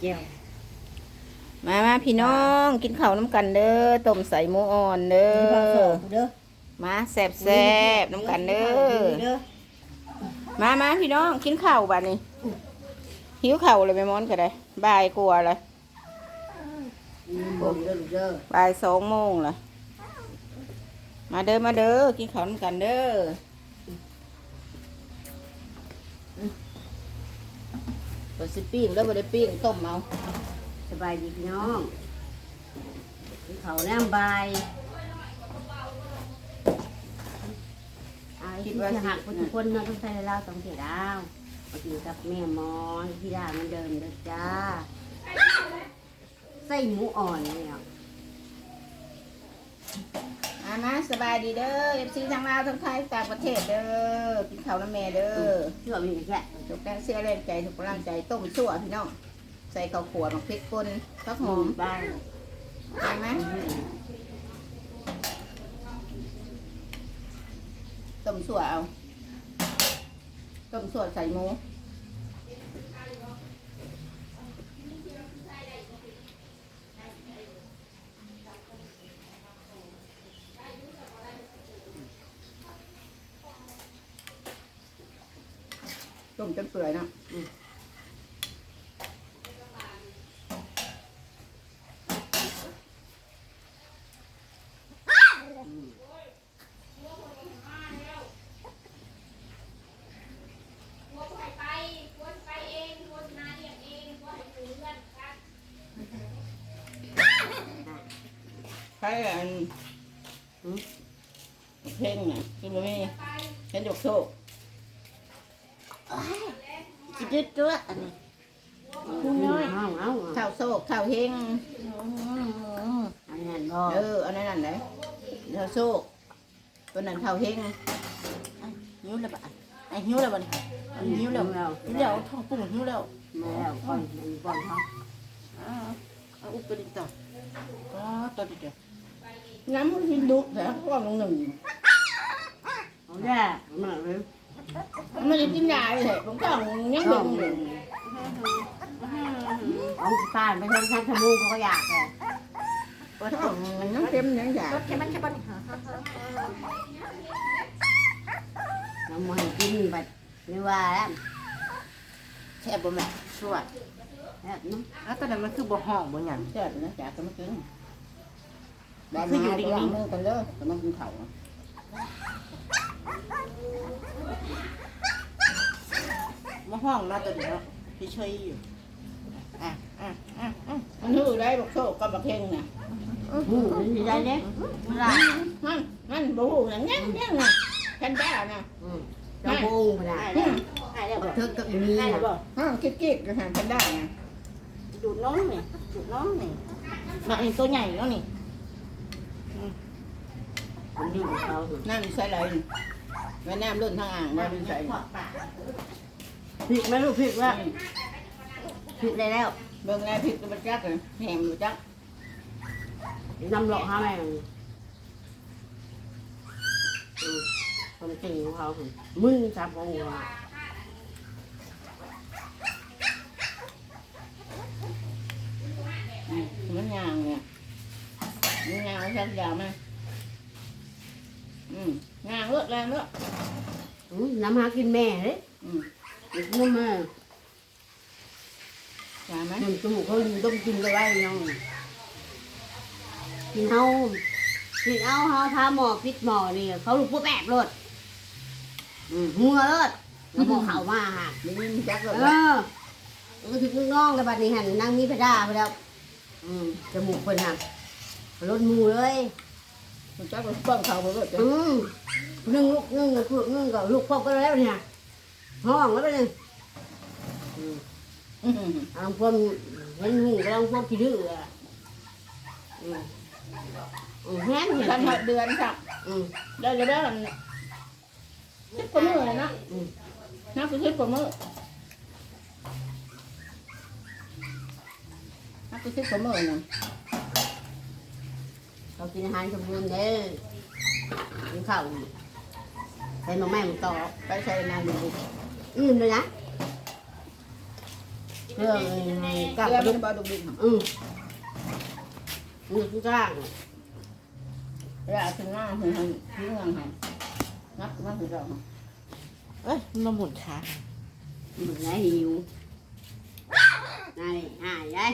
เจียวมามาพี่น้องกินข้าวน้ำกันเด้อต้มใส่หมูอ่อนเด้มีข้าวสอองเด้อมาแซ่บแซ่บๆน้ำกันเด้อเด้อมามาพี่น้องกินข้าวบัดนี้หิวข้าวเลยแม่มอนก็ได้บ่ายกลัวาเลยมีหมูเด้อลูกเด้อบ่ายสองโมงเลยมาเด้อมาเด้อกินข้าวน้ำกันเด้อ เปิดสิปิ้งแล้วบ่ได้ปิ้งต้มเอาสบายดีพี่น้องกินข้าวแล้บายอาคิดว่าหักทุกคนเนาะต้องใส่เหล้าต้องเสียดาวมากินกับแม่มอนพี่ดาเหมันเดิมเด้อจ้าใส่หมูอ่อนเนี่ย อามาสบายดีเด้อเอฟซีทั้งลาวทั้งไทยต่างประเทศเด้อกินข้าวน้ำแม่เด้อชื่อว่ามีแค่ทุกแรงเสื้อแรงใจทุกกำลังใจต้มชั่วพี่น้องใส่ข้าวขัวมักพริกป่นข้าวหอมบ้านใช่ไหมต้มชั่วเอาต้มชั่วใส่หมู ต้มจนเปื่อยเนะใช่อันเพลงน่ะคือบ่มีเห็นยกโซ่ จิตตัวอันนี้คุณน้อยเอาเอาข้าวโซ่ข้าวเฮงอันนั้นบ่เออเอานั่นนั่นเลยข้าวโซ่ตัวนั้นข้าวเฮงหิวแล้วบ่ะไอ้หิวแล้วบ่เนี่ยหิวแล้วแล้วหิวแล้วท้องปุ่งหิวแล้วมาแล้วก่อนมันก่อนเขาอ่าเอาอุปดิต่ออ๋อตัวเดียวน้ำมันกินดุแต่ก้อนลงหนึ่งเอาแย่มาเลย มันจะกินยาเลยผมก็ยังดึงงอยู่เอาผ่านไปทางทางทมูเขาก็อยากเลยก็ต้องยังเต็มยังยาแค่มันแค่มันน้ำมันกินไปไม่ว่าแล้วแซ่บบ่แม่ชวแบบน้แล้วตอนนั้นมันคือบ่ห้องบ่หยังแซ่บนะจากก็ไม่กินได้มาอยู่ดีๆมือกันเลยแต่มันกินข้าว บ่ ห้องมาตัวเดียวพี่เฉยอยู่อะอะอะอะมันหื้อได้บอกโซ่กับบักเฮงน่ะำหูมันดีใจเนี่ยเวลามันมันบู๊น่ะงั้นงั้นน่ะฉันได้น่ะเราโบงไปได้ได้แล้วได้แล้วบ่เธอกับมีได้แล้วบ่ฮะกิ๊กกิ๊กๆฉันได้น่ะดูดน้องนี่ดูดน้องนี่มาเห็นตัวใหญ่แล้วนี่มันดีเขาน้ำใส่เลยแม่น้ำรุ่นทางอ่างมาเป็นใส่ขอดปาก ผิดไหมลูกผิดว่าผิดได้แล้วเบิ่งแล้วผิดก็มันจักเลยแหมมันจักนำหลอกห้าแม่คนจริงของเขามึงจับของหัวอืมมันยางเนี่ยมันยางเอาชักยาวมาอืมยางเลือดแรงเลือดน้ำหากินแม่เลย อืมน้ำแม่ยางไหมหนึ่งจมูกเขาต้องกินไปไว้ยังกินเฮากินเอาเฮาทาหมอพิษหมอนี่เขาลูกพวกแบบรถหัวรถแล้วหมอเขามาฮะได้ยินจักเลยเออมันก็ถึงลูกน้องแล้วบัดนี้หันนั่งมีพระดาไปแล้วอืมจมูกเพิ่นหักรถมูเลยมันจักเลยเบิ่งเขาไปเลยจ้ะอืมนึ่งลูกนึ่งกับลูกนึ่งกับลูกพ่อก็แล้วเนี่ย ห้องแล้วไปเลยอืมอืมอารมณ์คนเห็นหูกำลังพวกขี้ดื้ออะอืมอืมแห้งเห็นท่านหดเดือนค่ะอืมได้จะได้สิบกว่ามือเลยนะอืมนับสิบกว่ามือนับสิบกว่ามือเนี่ยเขากินอาหารสมบูรณ์เด้อกินข้าวใส่หน่อไม้มันต่อไปใส่นานดี อิ่มเลยนะกินเรื่องไงกลับเกลือมามัดูนบ่ดุกดิกอืมมือทุกข้างเวลาถึงหน้าถึงทางถึงเมืองหันนับมันถึงเราเอ้ยมันมาหมุนขามือไหนหิวนั่นหายได้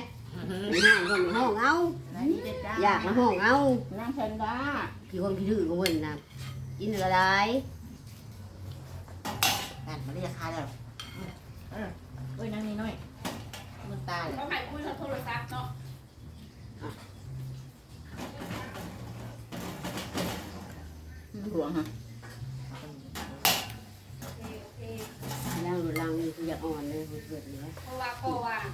หายคนห้องเอาไหนนี่เด็ดจ้าอยากมาห้องเอานั่งเซนด้า พี่คนพี่ดื้อก็เว้นนะกินอะไร นั่นมาเรียกขาแล้วเออเอ้ยนั่งนี่หน่อยมันตายเขาหายคุยโทรศัพท์เนาะหลวงฮะแล้วรังอยากอ่อนเลยเกิดเลยเพราะว่าโกวาง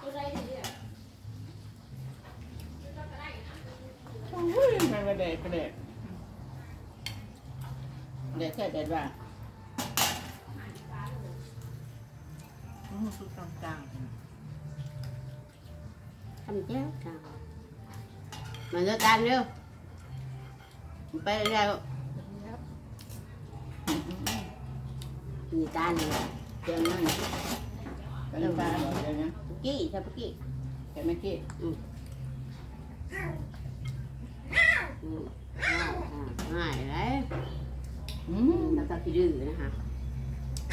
ตัวใดดีอะ อุ้ ยมันกระเด็ดกระเด็ดเด็ดแค่เด็ดว่าอืมสุดกลางกลางทำแจ้วจ้ามาเจอกันเร็วไปแล้วมีการเลยเตรียมนั่งกันตาเดี๋ยวนะปุกกี้ใช่ปุกกี้แกไม่กี้อืม ง่ายเลยอืมแล้วก็พี่ดื้อนะคะ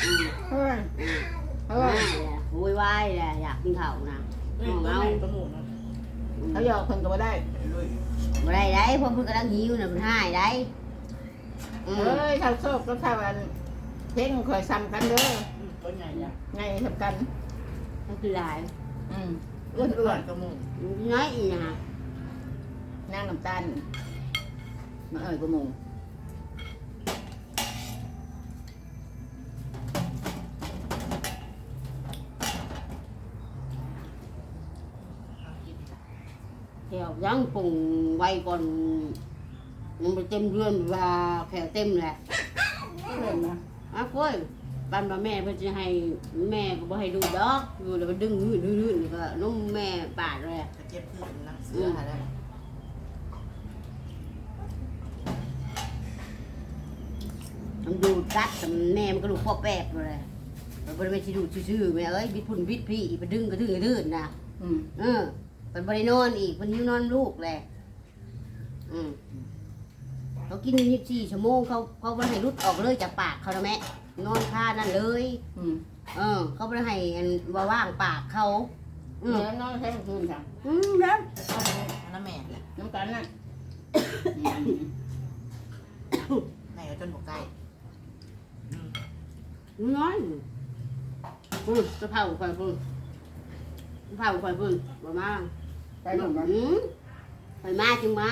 อืมเฮ้ยอืมเฮ้ง่ายยเลยโวยวายเลยอยากกินข้าวนะเอ้ยตัวไหนตัวหมูนะเขาหยอกคนก็ไม่ได้ลุยบ่ได้ได้พวกเพิ่นกำลังหิวน่ะมันหายได้อืมเฮ้ยข้าวโซบก็ข้าวอันเพ่งคอยซ้ำกันเด้ออืมตัวใหญ่เนี่ยไงทำกัน ก็คือหลายอืมอ้อ้ววนนอ้อ้ววนนตัวหมูน้อยอีกนะนั่งน้ำตาล มาเอ่ยกูหมูแถวยังปรุงไว้ก่อนมันไปเต็มเรือนว่าแถวเต็มแหละเห็นไหมอะก้อยบ้านมาแม่เพิ่นจะให้แม่ก็บ่ให้ดูดอกอยู่แล้วมันดึงหื้อหื้อๆก็นมแม่ปาดเลยกระเจี๊ยบพืชน้ำเสือหาแล้ มันดูดกัดแต่แม่มันก็ดูพ่อแป๊บเลยมันบ่ได้สิดูดซื่อๆแม่เอ้ยบิดพุ่นบิดพี่อีกไปดึงก็ดึงก็ดึงนะอืมเออมันบริโนอนอีกมันหิวนอนลูกแหละอืมเขากินยี่สิบสี่ชั่วโมงเขาเขาไม่ให้รุดออกเลยจากปากเขานะแม่นอนคานั่นเลย อืมเออ เขาไม่ให้อันว่าว่างปากเขา อืมเดี๋ยวนอนแค่คืนจ้ะอืมแล้วอันนั้นแม่น้ำกันน่ะแม่ก็จนบอกไก่ น้อยอืมจะเผาไฟพุ่นจะเผาไฟพุ่นบ่มาไปหนุ่มกันอืมไปมาจึงมา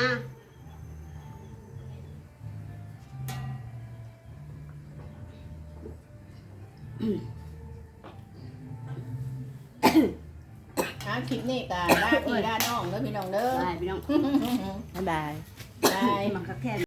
หาคลิปนี้กันด้าพี่ด้าน้องเด้อพี่น้องเด้อไปพี่น้อง บ๊ายบาย ได้ มันก็แค่